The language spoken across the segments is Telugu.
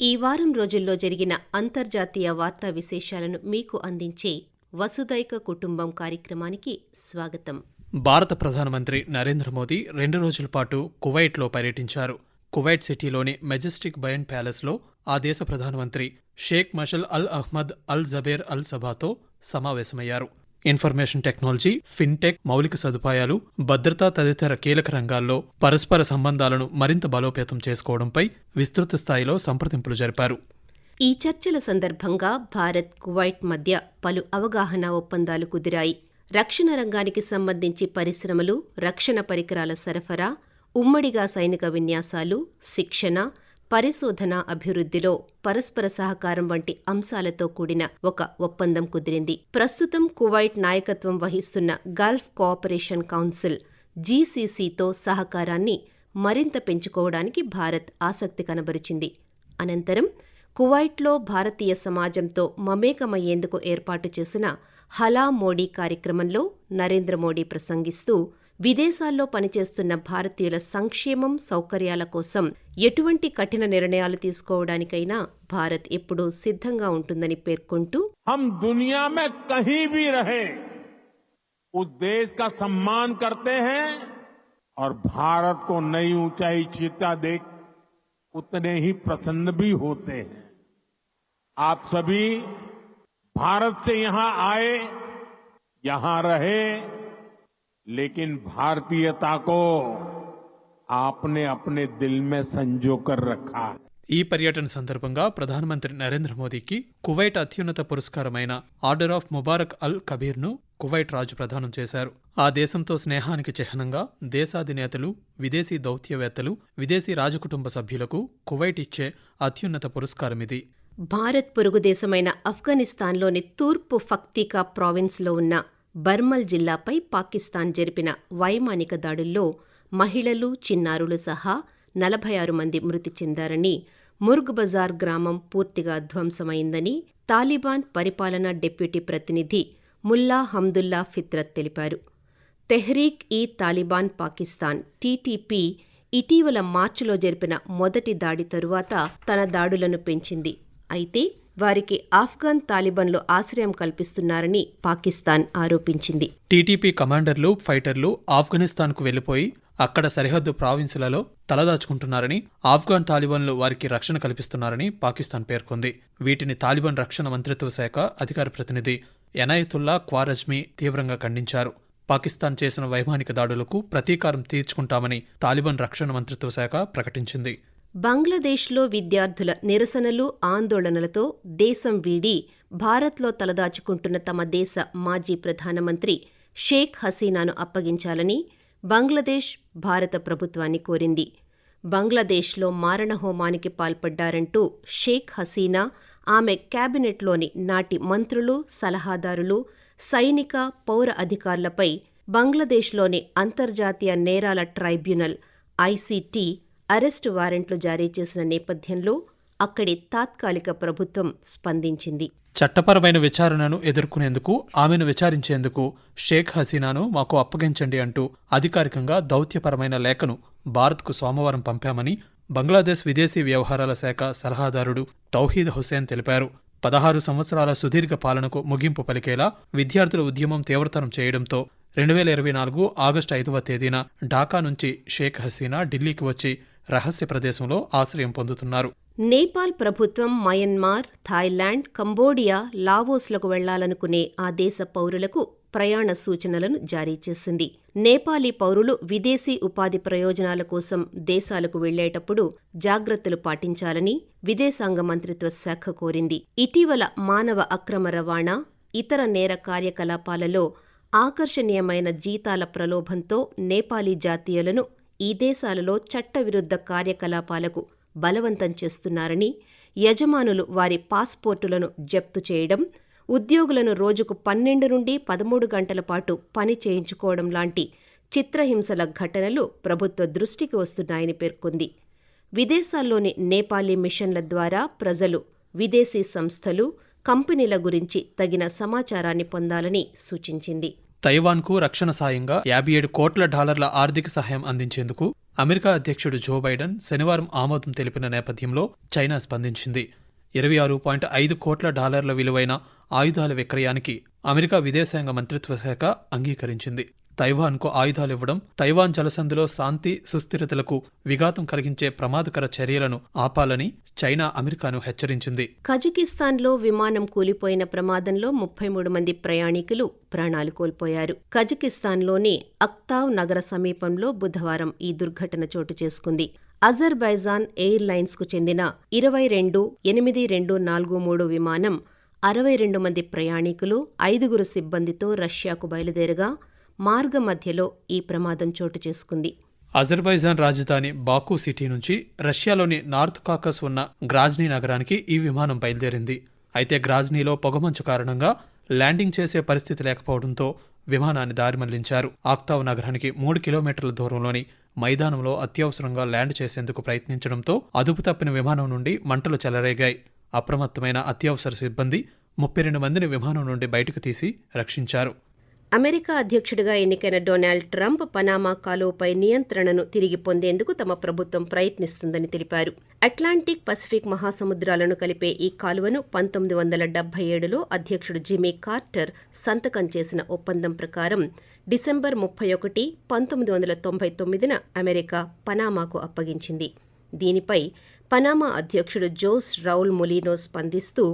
ఈ వారం రోజుల్లో జరిగిన అంతర్జాతీయ వార్తా విశేషాలను మీకు అందించే వసుదైక కుటుంబం కార్యక్రమానికి స్వాగతం. భారత ప్రధానమంత్రి నరేంద్ర మోదీ రెండు రోజుల పాటు కువైట్లో పర్యటించారు. కువైట్ సిటీలోని మెజెస్టిక్ బయన్ ప్యాలెస్లో ఆ దేశ ప్రధానమంత్రి షేక్ మషల్ అల్ అహ్మద్ అల్ జబేర్ అల్ సభాతో సమావేశమయ్యారు. ఇన్ఫర్మేషన్ టెక్నాలజీ ఫిన్టెక్ మౌలిక సదుపాయాలు భద్రత తదితర కీలక రంగాల్లో పరస్పర సంబంధాలను మరింత బలోపేతం చేసుకోవడంపై విస్తృత స్థాయిలో సంప్రదింపులు జరిపారు. ఈ చర్చల సందర్భంగా భారత్ కువైట్ మధ్య పలు అవగాహన ఒప్పందాలు కుదిరాయి. రక్షణ రంగానికి సంబంధించి పరిశ్రమలు రక్షణ పరికరాల సరఫరా ఉమ్మడిగా సైనిక విన్యాసాలు శిక్షణ పరిశోధన అభివృద్ధిలో పరస్పర సహకారం వంటి అంశాలతో కూడిన ఒక ఒప్పందం కుదిరింది. ప్రస్తుతం కువైట్ నాయకత్వం వహిస్తున్న గల్ఫ్ కోఆపరేషన్ కౌన్సిల్ జీసీసీతో సహకారాన్ని మరింత పెంచుకోవడానికి భారత్ ఆసక్తి కనబరిచింది. అనంతరం కువైట్లో భారతీయ సమాజంతో మమేకమయ్యేందుకు ఏర్పాటు చేసిన హలా మోడీ కార్యక్రమంలో నరేంద్ర మోడీ ప్రసంగిస్తూ విదేశాల్లో పనిచేస్తున్న భారతీయుల సంక్షేమం సౌకర్యాల కోసం ఎటువంటి కఠిన నిర్ణయాలు తీసుకోవడానికైనా భారత్ ఎప్పుడూ సిద్ధంగా ఉంటుందని పేర్కొంటూ हम दुनिया में कहीं भी रहे उस देश का सम्मान करते हैं और भारत को नई ऊंचाई छीता देख उतने ही प्रसन्न भी होते हैं आप सभी भारत से यहां आए यहां रहे लेकिन भारतीयता को आपने अपने दिल में संजो कर रखा है ఈ పర్యటన సందర్భంగా ప్రధానమంత్రి నరేంద్ర మోదీకి కువైట్ అత్యున్నత పురస్కారమైన ఆర్డర్ ఆఫ్ ముబారక్ అల్ కబీర్ను కువైట్ రాజు ప్రదానం చేశారు ఆ దేశంతో స్నేహానికి చిహ్నంగా దేశాధినేతలు విదేశీ దౌత్యవేత్తలు విదేశీ రాజకుటుంబ సభ్యులకు కువైట్ ఇచ్చే అత్యున్నత పురస్కారం ఇది భారత్ పొరుగు దేశమైన ఆఫ్ఘనిస్తాన్లోని తూర్పు ఫక్తికా ప్రావిన్స్లో ఉన్న బర్మల్ జిల్లాపై పాకిస్తాన్ జరిపిన వైమానిక దాడుల్లో మహిళలు చిన్నారులు సహా నలభై ఆరు మంది మృతి చెందారని ముర్గ్ బజార్ గ్రామం పూర్తిగా ధ్వంసమైందని తాలిబాన్ పరిపాలనా డిప్యూటీ ప్రతినిధి ముల్లా హమ్దుల్లా ఫిత్రత్ తెలిపారు. తెహ్రీక్ ఈ తాలిబాన్ పాకిస్తాన్ టీటీపీ ఇటీవల మార్చిలో జరిపిన మొదటి దాడి తరువాత తన దాడులను పెంచింది. అయితే వారికి ఆఫ్ఘాన్ తాలిబాన్లు ఆశ్రయం కల్పిస్తున్నారని పాకిస్తాన్ ఆరోపించింది. టీటీపీ కమాండర్లు ఫైటర్లు ఆఫ్ఘనిస్తాన్కు వెళ్ళిపోయి అక్కడ సరిహద్దు ప్రావిన్సులలో తలదాచుకుంటున్నారని ఆఫ్ఘాన్ తాలిబాన్లు వారికి రక్షణ కల్పిస్తున్నారని పాకిస్తాన్ పేర్కొంది. వీటిని తాలిబాన్ రక్షణ మంత్రిత్వ శాఖ అధికార ప్రతినిధి ఎనాయతుల్లా క్వారజ్మీ తీవ్రంగా ఖండించారు. పాకిస్తాన్ చేసిన వైమానిక దాడులకు ప్రతీకారం తీర్చుకుంటామని తాలిబాన్ రక్షణ మంత్రిత్వ శాఖ ప్రకటించింది. బంగ్లాదేశ్లో విద్యార్థుల నిరసనలు ఆందోళనలతో దేశం వీడి భారత్లో తలదాచుకుంటున్న తమ దేశ మాజీ ప్రధానమంత్రి షేక్ హసీనాను అప్పగించాలని బంగ్లాదేశ్ భారత ప్రభుత్వాన్ని కోరింది. బంగ్లాదేశ్లో మారణహోమానికి పాల్పడ్డారంటూ షేక్ హసీనా ఆమె కేబినెట్లోని నాటి మంత్రులు సలహాదారులు సైనిక పౌర అధికారులపై బంగ్లాదేశ్లోని అంతర్జాతీయ నేరాల ట్రైబ్యునల్ ఐసీటీ అరెస్టు వారెంట్లు జారీ చేసిన నేపథ్యంలో అక్కడి తాత్కాలిక ప్రభుత్వం స్పందించింది. చట్టపరమైన విచారణను ఎదుర్కొనేందుకు ఆమెను విచారించేందుకు షేక్ హసీనాను మాకు అప్పగించండి అంటూ అధికారికంగా దౌత్యపరమైన లేఖను భారత్కు సోమవారం పంపామని బంగ్లాదేశ్ విదేశీ వ్యవహారాల శాఖ సలహాదారుడు తౌహీద్ హుసేన్ తెలిపారు. పదహారు సంవత్సరాల సుదీర్ఘ పాలనకు ముగింపు పలికేలా విద్యార్థుల ఉద్యమం తీవ్రతరం చేయడంతో రెండు వేల ఇరవై నాలుగు ఆగస్టు ఐదవ తేదీన ఢాకా నుంచి షేక్ హసీనా ఢిల్లీకి వచ్చి రహస్య ప్రదేశంలో ఆశ్రయం పొందుతున్నారు. నేపాల్ ప్రభుత్వం మయన్మార్ థాయిలాండ్ కంబోడియా లావోస్లకు వెళ్ళాలనుకునే ఆ దేశ పౌరులకు ప్రయాణ సూచనలను జారీ చేసింది. నేపాలీ పౌరులు విదేశీ ఉపాధి ప్రయోజనాల కోసం దేశాలకు వెళ్ళేటప్పుడు జాగ్రత్తలు పాటించాలని విదేశాంగ మంత్రిత్వ శాఖ కోరింది. ఇటీవల మానవ అక్రమ రవాణా ఇతర నేర కార్యకలాపాలలో ఆకర్షణీయమైన జీతాల ప్రలోభంతో నేపాలీ జాతీయులను ఈ దేశాలలో చట్టవిరుద్ధ కార్యకలాపాలకు బలవంతం చేస్తున్నారని యజమానులు వారి పాస్పోర్టులను జప్తు చేయడం ఉద్యోగులను రోజుకు పన్నెండు నుండి పదమూడు గంటల పాటు పని చేయించుకోవడం లాంటి చిత్రహింసల ఘటనలు ప్రభుత్వ దృష్టికి వస్తున్నాయని పేర్కొంది. విదేశాల్లోని నేపాలీ మిషన్ల ద్వారా ప్రజలు విదేశీ సంస్థలు కంపెనీల గురించి తగిన సమాచారాన్ని పొందాలని సూచించింది. తైవాన్కు రక్షణ సాయంగా యాభై ఏడు కోట్ల డాలర్ల ఆర్థిక సహాయం అందించేందుకు అమెరికా అధ్యక్షుడు జో బైడెన్ శనివారం ఆమోదం తెలిపిన నేపథ్యంలో చైనా స్పందించింది. ఇరవై ఆరు పాయింట్ ఐదు కోట్ల డాలర్ల విలువైన ఆయుధాల విక్రయానికి అమెరికా విదేశాంగ మంత్రిత్వ శాఖ అంగీకరించింది. తైవాన్కు ఆయుధాలు ఇవ్వడం తైవాన్ జలసంధిలో శాంతి సుస్థిరతలకు విఘాతం కలిగించే ప్రమాదకర చర్యలను ఆపాలని చైనా అమెరికాను హెచ్చరించింది. కజకిస్తాన్లో విమానం కూలిపోయిన ప్రమాదంలో ముప్పై మూడు మంది ప్రయాణికులు ప్రాణాలు కోల్పోయారు. కజకిస్తాన్లోని అక్తావ్ నగర సమీపంలో బుధవారం ఈ దుర్ఘటన చోటు చేసుకుంది. అజర్బైజాన్ ఎయిర్లైన్స్కు చెందిన ఇరవై రెండు ఎనిమిది రెండు నాలుగు మూడు విమానం అరవై రెండు మంది ప్రయాణికులు ఐదుగురు సిబ్బందితో రష్యాకు బయలుదేరగా మార్గమధ్యలో ఈ ప్రమాదం చోటు చేసుకుంది. అజర్బైజాన్ రాజధాని బాకు సిటీ నుంచి రష్యాలోని నార్త్ కాకస్ ఉన్న గ్రాజ్నీ నగరానికి ఈ విమానం బయలుదేరింది. అయితే గ్రాజ్నీలో పొగమంచు కారణంగా ల్యాండింగ్ చేసే పరిస్థితి లేకపోవడంతో విమానాన్ని దారి మళ్ళించారు. ఆక్తావ్ నగరానికి మూడు కిలోమీటర్ల దూరంలోని మైదానంలో అత్యవసరంగా ల్యాండ్ చేసేందుకు ప్రయత్నించడంతో అదుపు తప్పిన విమానం నుండి మంటలు చెలరేగాయి. అప్రమత్తమైన అత్యవసర సిబ్బంది ముప్పై రెండు మందిని విమానం నుండి బయటకు తీసి రక్షించారు. అమెరికా అధ్యక్షుడిగా ఎన్నికైన డొనాల్డ్ ట్రంప్ పనామా కాలువపై నియంత్రణను తిరిగి పొందేందుకు తమ ప్రభుత్వం ప్రయత్నిస్తుందని తెలిపారు. అట్లాంటిక్ పసిఫిక్ మహాసముద్రాలను కలిపే ఈ కాలువను పంతొమ్మిది వందల డెబ్బై ఏడులో అధ్యక్షుడు జిమీ కార్టర్ సంతకం చేసిన ఒప్పందం ప్రకారం డిసెంబర్ ముప్పై ఒకటి పంతొమ్మిది వందల తొంభై తొమ్మిదిన అమెరికా పనామాకు అప్పగించింది. దీనిపై పనామా అధ్యక్షుడు జోస్ రౌల్ మొలినో స్పందిస్తూ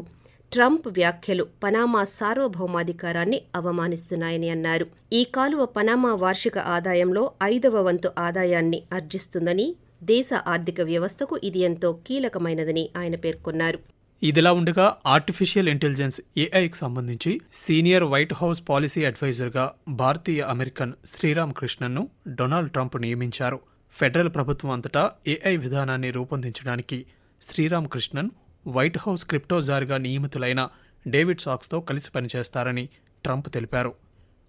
ట్రంప్ వ్యాఖ్యలు పనామా సార్వభౌమాధికారాన్ని అవమానిస్తున్నాయని అన్నారు. ఈ కాలువ పనామా వార్షిక ఆదాయంలో ఐదవ వంతు ఆదాయాన్ని ఆర్జిస్తుందని దేశ ఆర్థిక వ్యవస్థకు ఇది ఎంతో కీలకమైనదని ఆయన పేర్కొన్నారు. ఇదిలా ఉండగా ఆర్టిఫిషియల్ ఇంటెలిజెన్స్ ఏఐకి సంబంధించి సీనియర్ వైట్ హౌస్ పాలసీ అడ్వైజర్గా భారతీయ అమెరికన్ శ్రీరామ్ కృష్ణన్ను డొనాల్డ్ ట్రంప్ నియమించారు. ఫెడరల్ ప్రభుత్వం అంతటా ఏఐ విధానాన్ని రూపొందించడానికి శ్రీరామ్ కృష్ణన్ వైట్ హౌస్ క్రిప్టోజార్గా నియమితులైన డేవిడ్ సాక్స్తో కలిసి పనిచేస్తారని ట్రంప్ తెలిపారు.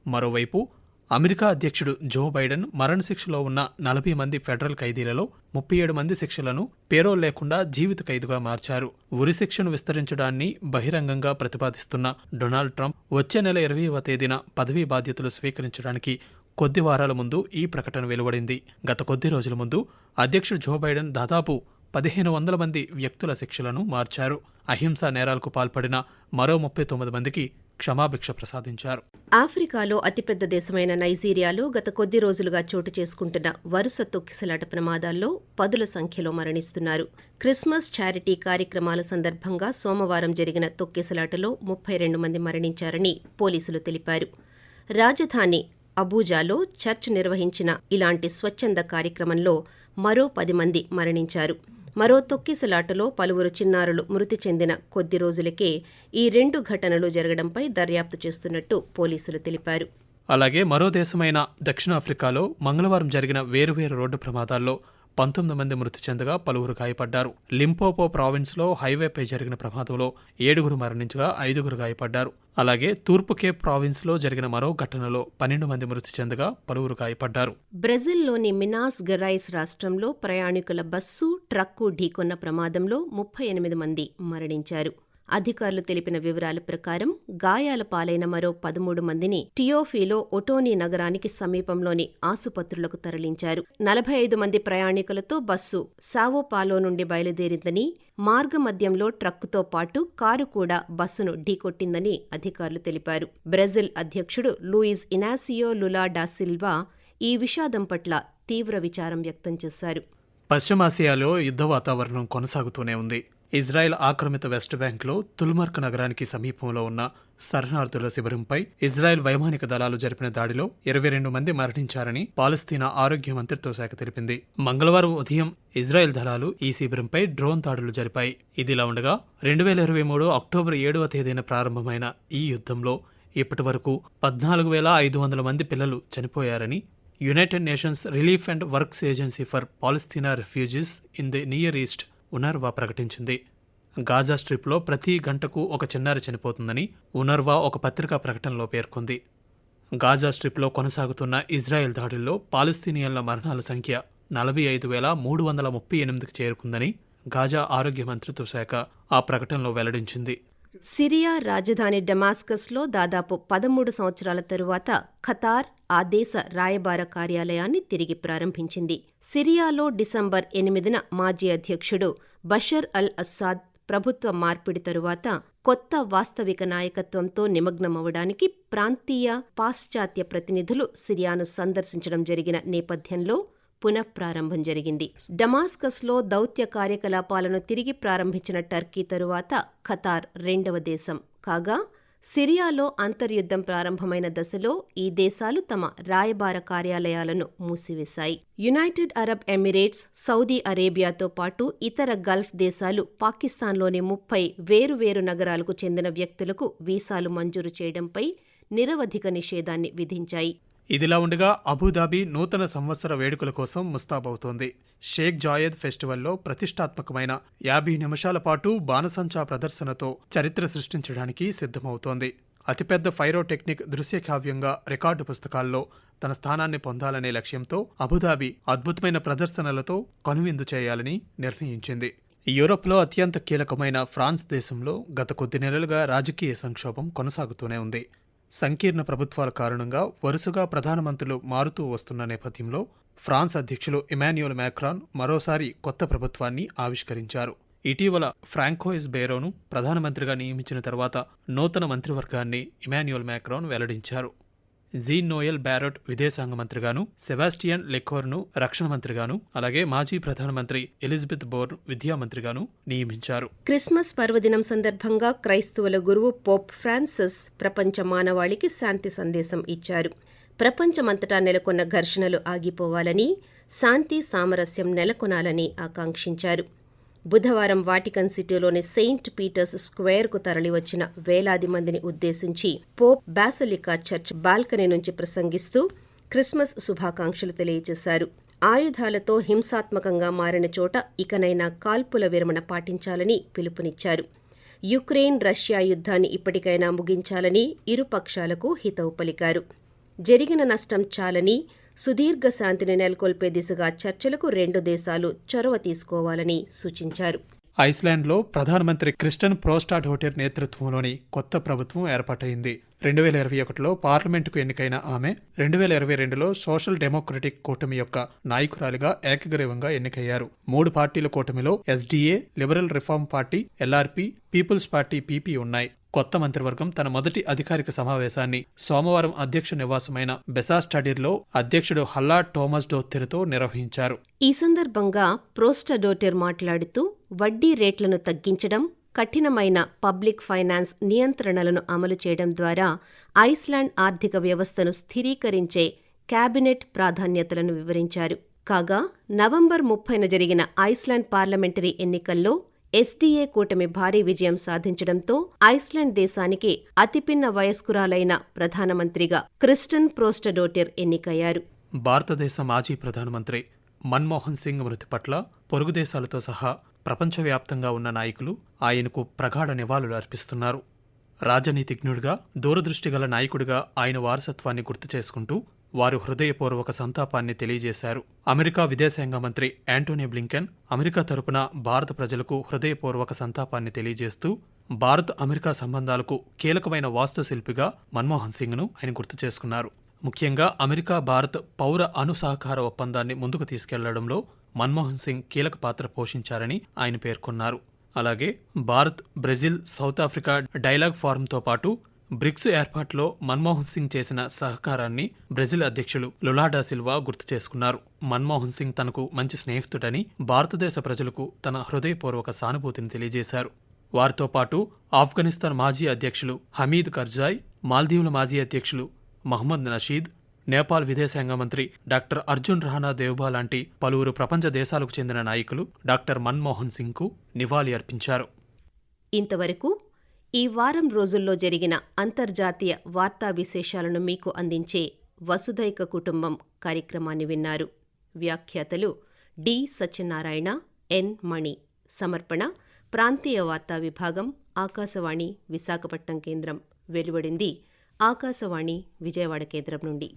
మరోవైపు అమెరికా అధ్యక్షుడు జో బైడెన్ మరణశిక్షలో ఉన్న నలభై మంది ఫెడరల్ ఖైదీలలో ముప్పై ఏడు మంది శిక్షలను పేరోల్ లేకుండా జీవిత ఖైదుగా మార్చారు. ఉరి శిక్షను విస్తరించడాన్ని బహిరంగంగా ప్రతిపాదిస్తున్న డొనాల్డ్ ట్రంప్ వచ్చే నెల ఇరవైవ తేదీన పదవీ బాధ్యతలు స్వీకరించడానికి కొద్ది వారాల ముందు ఈ ప్రకటన వెలువడింది. గత కొద్ది రోజుల ముందు అధ్యక్షుడు జో బైడెన్ దాదాపు పదిహేను వందల మంది వ్యక్తుల శిక్షలను మార్చారు. అహింసా నేరాలకు పాల్పడిన మరో ముప్పై తొమ్మిది మందికి క్షమాభిక్ష ప్రసాదించారు. ఆఫ్రికాలో అతిపెద్ద దేశమైన నైజీరియాలో గత కొద్ది రోజులుగా చోటు చేసుకుంటున్న వరుస తొక్కిసలాట ప్రమాదాల్లో పదుల సంఖ్యలో మరణిస్తున్నారు. క్రిస్మస్ చారిటీ కార్యక్రమాల సందర్భంగా సోమవారం జరిగిన తొక్కిసలాటలో ముప్పై రెండు మంది మరణించారని పోలీసులు తెలిపారు. రాజధాని అబూజాలో చర్చ్ నిర్వహించిన ఇలాంటి స్వచ్ఛంద కార్యక్రమంలో మరో పది మంది మరణించారు. మరో తొక్కిసలాటలో పలువురు చిన్నారులు మృతి చెందిన కొద్ది రోజులకే ఈ రెండు ఘటనలు జరగడంపై దర్యాప్తు చేస్తున్నట్టు పోలీసులు తెలిపారు. అలాగే మరో దేశమైన దక్షిణాఫ్రికాలో మంగళవారం జరిగిన వేరువేరు రోడ్డు ప్రమాదాల్లో పంతొమ్మిది మంది మృతి చెందగా పలువురు గాయపడ్డారు. లింపోపో ప్రావిన్స్లో హైవేపై జరిగిన ప్రమాదంలో ఏడుగురు మరణించగా ఐదుగురు గాయపడ్డారు. అలాగే తూర్పు కేప్ ప్రావిన్స్లో జరిగిన మరో ఘటనలో పన్నెండు మంది మృతి చెందగా పలువురు గాయపడ్డారు. బ్రెజిల్లోని మినాస్ గెరైస్ రాష్ట్రంలో ప్రయాణికుల బస్సు ట్రక్కు ఢీకొన్న ప్రమాదంలో ముప్పై ఎనిమిది మంది మరణించారు. అధికారులు తెలిపిన వివరాల ప్రకారం గాయాల పాలైన మరో పదమూడు మందిని టియోఫీలో ఒటోనీ నగరానికి సమీపంలోని ఆసుపత్రులకు తరలించారు. నలభై ఐదు మంది ప్రయాణికులతో బస్సు సావోపాలో నుండి బయలుదేరిందని మార్గమధ్యంలో ట్రక్కుతో పాటు కారు కూడా బస్సును ఢీకొట్టిందని అధికారులు తెలిపారు. బ్రెజిల్ అధ్యక్షుడు లూయిస్ ఇనాసియో లులా డాసిల్వా ఈ విషాదం పట్ల తీవ్ర విచారం వ్యక్తం చేశారు. పశ్చిమాసియాలో యుద్ధ వాతావరణం కొనసాగుతూనే ఉంది. ఇజ్రాయెల్ ఆక్రమిత వెస్ట్ బ్యాంక్లో తుల్మర్క్ నగరానికి సమీపంలో ఉన్న శరణార్థుల శిబిరంపై ఇజ్రాయెల్ వైమానిక దళాలు జరిపిన దాడిలో ఇరవై రెండు మంది మరణించారని పాలస్తీనా ఆరోగ్య మంత్రిత్వ శాఖ తెలిపింది. మంగళవారం ఉదయం ఇజ్రాయెల్ దళాలు ఈ శిబిరంపై డ్రోన్ దాడులు జరిపాయి. ఇదిలా ఉండగా రెండు వేల ఇరవై మూడు అక్టోబర్ ఏడవ తేదీన ప్రారంభమైన ఈ యుద్ధంలో ఇప్పటి వరకు పద్నాలుగు వేల ఐదు వందల మంది పిల్లలు చనిపోయారని United Nations Relief and Works Agency for Palestine refugees in the Near East ఉనర్వా ప్రకటించింది. గాజా స్ట్రిప్లో ప్రతి గంటకు ఒక చిన్నారి చనిపోతుందని ఉనర్వా ఒక పత్రికా ప్రకటనలో పేర్కొంది. గాజా స్ట్రిప్లో కొనసాగుతున్న ఇజ్రాయెల్ దాడుల్లో పాలస్తీనియన్ల మరణాల సంఖ్య నలభై ఐదు వేల మూడు వందల ముప్పై ఎనిమిదికి చేరుకుందని గాజా ఆరోగ్య మంత్రిత్వ శాఖ ఆ ప్రకటనలో వెల్లడించింది. సిరియా రాజధాని డమాస్కస్లో దాదాపు పదమూడు సంవత్సరాల తరువాత ఖతార్ ఆ దేశ రాయబార కార్యాలయాన్ని తిరిగి ప్రారంభించింది. సిరియాలో డిసెంబర్ ఎనిమిదిన మాజీ అధ్యక్షుడు బషర్ అల్ అస్సాద్ ప్రభుత్వ మార్పిడి తరువాత కొత్త వాస్తవిక నాయకత్వంతో నిమగ్నమవడానికి ప్రాంతీయ పాశ్చాత్య ప్రతినిధులు సిరియాను సందర్శించడం జరిగిన నేపథ్యంలో పునఃప్రారంభం జరిగింది. డమాస్కస్లో దౌత్య కార్యకలాపాలను తిరిగి ప్రారంభించిన టర్కీ తరువాత ఖతార్ రెండవ దేశం. కాగా సిరియాలో అంతర్యుద్ధం ప్రారంభమైన దశలో ఈ దేశాలు తమ రాయబార కార్యాలయాలను మూసివేశాయి. యునైటెడ్ అరబ్ ఎమిరేట్స్ సౌదీ అరేబియాతో పాటు ఇతర గల్ఫ్ దేశాలు పాకిస్తాన్లోని ముప్పై వేరువేరు నగరాలకు చెందిన వ్యక్తులకు వీసాలు మంజూరు చేయడంపై నిరవధిక నిషేధాన్ని విధించాయి. ఇదిలా ఉండగా అబుదాబి నూతన సంవత్సర వేడుకల కోసం ముస్తాబవుతోంది. షేక్ జాయద్ ఫెస్టివల్లో ప్రతిష్టాత్మకమైన యాభై నిమిషాల పాటు బాణసంచా ప్రదర్శనతో చరిత్ర సృష్టించడానికి సిద్ధమవుతోంది. అతిపెద్ద ఫైరోటెక్నిక్ దృశ్య కావ్యంగా రికార్డు పుస్తకాల్లో తన స్థానాన్ని పొందాలనే లక్ష్యంతో అబుదాబి అద్భుతమైన ప్రదర్శనలతో కనువిందు చేయాలని నిర్ణయించింది. యూరోప్లో అత్యంత కీలకమైన ఫ్రాన్స్ దేశంలో గత కొద్ది నెలలుగా రాజకీయ సంక్షోభం కొనసాగుతూనే ఉంది. సంకీర్ణ ప్రభుత్వాల కారణంగా వరుసగా ప్రధానమంత్రులు మారుతూ వస్తున్న నేపథ్యంలో ఫ్రాన్స్ అధ్యక్షులు ఇమాన్యుయల్ మ్యాక్రాన్ మరోసారి కొత్త ప్రభుత్వాన్ని ఆవిష్కరించారు. ఇటీవల ఫ్రాంకోయిస్ బేరోను ప్రధానమంత్రిగా నియమించిన తర్వాత నూతన మంత్రివర్గాన్ని ఇమాన్యుయల్ మ్యాక్రాన్ వెల్లడించారు. జీన్ నోయల్ బ్యారట్ విదేశాంగ మంత్రిగాను సెబాస్టియన్ లెకోర్ను రక్షణ మంత్రిగాను అలాగే మాజీ ప్రధానమంత్రి ఎలిజబెత్ బోర్న్ విద్యా మంత్రిగాను నియమించారు. క్రిస్మస్ పర్వదినం సందర్భంగా క్రైస్తవుల గురువు పోప్ ఫ్రాన్సిస్ ప్రపంచ మానవాళికి శాంతి సందేశం ఇచ్చారు. ప్రపంచమంతటా నెలకొన్న ఘర్షణలు ఆగిపోవాలని శాంతి సామరస్యం నెలకొనాలని ఆకాంక్షించారు. బుధవారం వాటికన్ సిటీలోని సెయింట్ పీటర్స్ స్క్వేర్కు తరలివచ్చిన వేలాది మందిని ఉద్దేశించి పోప్ బాసలికా చర్చ్ బాల్కనీ నుంచి ప్రసంగిస్తూ క్రిస్మస్ శుభాకాంక్షలు తెలియజేశారు. ఆయుధాలతో హింసాత్మకంగా మారిన చోట ఇకనైనా కాల్పుల విరమణ పాటించాలని పిలుపునిచ్చారు. యుక్రెయిన్ రష్యా యుద్ధాన్ని ఇప్పటికైనా ముగించాలని ఇరు పక్షాలకు హితవు పలికారు. జరిగిన నష్టం చాలని సుదీర్ఘ శాంతిని నెలకొల్పే దిశగా చర్చలకు రెండు దేశాలు చొరవ తీసుకోవాలని సూచించారు. ఐస్లాండ్లో ప్రధానమంత్రి క్రిస్టన్ ప్రోస్టాడోటెర్ నేతృత్వంలోని కొత్త ప్రభుత్వం ఏర్పాటైంది. రెండు వేల ఇరవై ఒకటిలో పార్లమెంటుకు ఎన్నికైన ఆమె రెండు వేల ఇరవై రెండులో సోషల్ డెమోక్రటిక్ కూటమి యొక్క నాయకురాలిగా ఏకగ్రీవంగా ఎన్నికయ్యారు. మూడు పార్టీల కూటమిలో SDA liberal reform party LRP people's party PP ఉన్నాయి. కొత్త మంత్రివర్గం తన మొదటి అధికారిక సమావేశాన్ని సోమవారం అధ్యక్ష నివాసమైన బెసా స్టడీర్లో అధ్యక్షుడు హల్లా టోమస్ డోతెర్తో నిర్వహించారు. ఈ సందర్భంగా ప్రోస్టడోటెర్ మాట్లాడుతూ వడ్డీ రేట్లను తగ్గించడం కఠినమైన పబ్లిక్ ఫైనాన్స్ నియంత్రణలను అమలు చేయడం ద్వారా ఐస్లాండ్ ఆర్థిక వ్యవస్థను స్థిరీకరించే కేబినెట్ ప్రాధాన్యతలను వివరించారు. కాగా నవంబర్ ముప్పైన జరిగిన ఐస్లాండ్ పార్లమెంటరీ ఎన్నికల్లో ఎస్డీఏ కూటమి భారీ విజయం సాధించడంతో ఐస్లాండ్ దేశానికి అతిపిన్న వయస్కురాలైన ప్రధానమంత్రిగా క్రిస్టన్ ప్రోస్టడోటిర్ ఎన్నికయ్యారు. భారతదేశ మాజీ ప్రధానమంత్రి మన్మోహన్ సింగ్ మృతి పట్ల పొరుగు దేశాలతో సహా ప్రపంచవ్యాప్తంగా ఉన్న నాయకులు ఆయనకు ప్రగాఢ నివాళులు అర్పిస్తున్నారు. రాజనీతిజ్ఞుడిగా దూరదృష్టి గల నాయకుడిగా ఆయన వారసత్వాన్ని గుర్తు చేసుకుంటూ వారు హృదయపూర్వక సంతాపాన్ని తెలియజేశారు. అమెరికా విదేశాంగ మంత్రి యాంటోనీ బ్లింకెన్ అమెరికా తరపున భారత ప్రజలకు హృదయపూర్వక సంతాపాన్ని తెలియజేస్తూ భారత్ అమెరికా సంబంధాలకు కీలకమైన వాస్తుశిల్పిగా మన్మోహన్ సింగ్ను ఆయన గుర్తు చేసుకున్నారు. ముఖ్యంగా అమెరికా భారత్ పౌర అణు సహకార ఒప్పందాన్ని ముందుకు తీసుకెళ్ళడంలో మన్మోహన్ సింగ్ కీలక పాత్ర పోషించారని ఆయన పేర్కొన్నారు. అలాగే Bharat Brazil South Africa dialogue ఫారంతో పాటు బ్రిక్స్ ఏర్పాటులో మన్మోహన్ సింగ్ చేసిన సహకారాన్ని బ్రెజిల్ అధ్యక్షులు లులాడా సిల్వా గుర్తు చేసుకున్నారు. మన్మోహన్ సింగ్ తనకు మంచి స్నేహితుడని భారతదేశ ప్రజలకు తన హృదయపూర్వక సానుభూతిని తెలియజేశారు. వారితో పాటు ఆఫ్ఘనిస్తాన్ మాజీ అధ్యక్షులు హమీద్ కర్జాయ్ మాల్దీవుల మాజీ అధ్యక్షులు మహమ్మద్ నషీద్ నేపాల్ విదేశాంగ మంత్రి డాక్టర్ అర్జున్ రహానా దేవ్బా లాంటి పలువురు ప్రపంచ దేశాలకు చెందిన నాయకులు డాక్టర్ మన్మోహన్ సింగ్కు నివాళి అర్పించారు. ఇంతవరకు ఈ వారం రోజుల్లో జరిగిన అంతర్జాతీయ వార్తా విశేషాలను మీకు అందించే వసుధైక కుటుంబం కార్యక్రమాన్ని విన్నారు. వ్యాఖ్యాతలు డి. సత్యనారాయణ ఎన్. మణి. సమర్పణ ప్రాంతీయ వార్తా విభాగం ఆకాశవాణి విశాఖపట్నం కేంద్రం. వెలువడింది ఆకాశవాణి విజయవాడ కేంద్రం నుండి.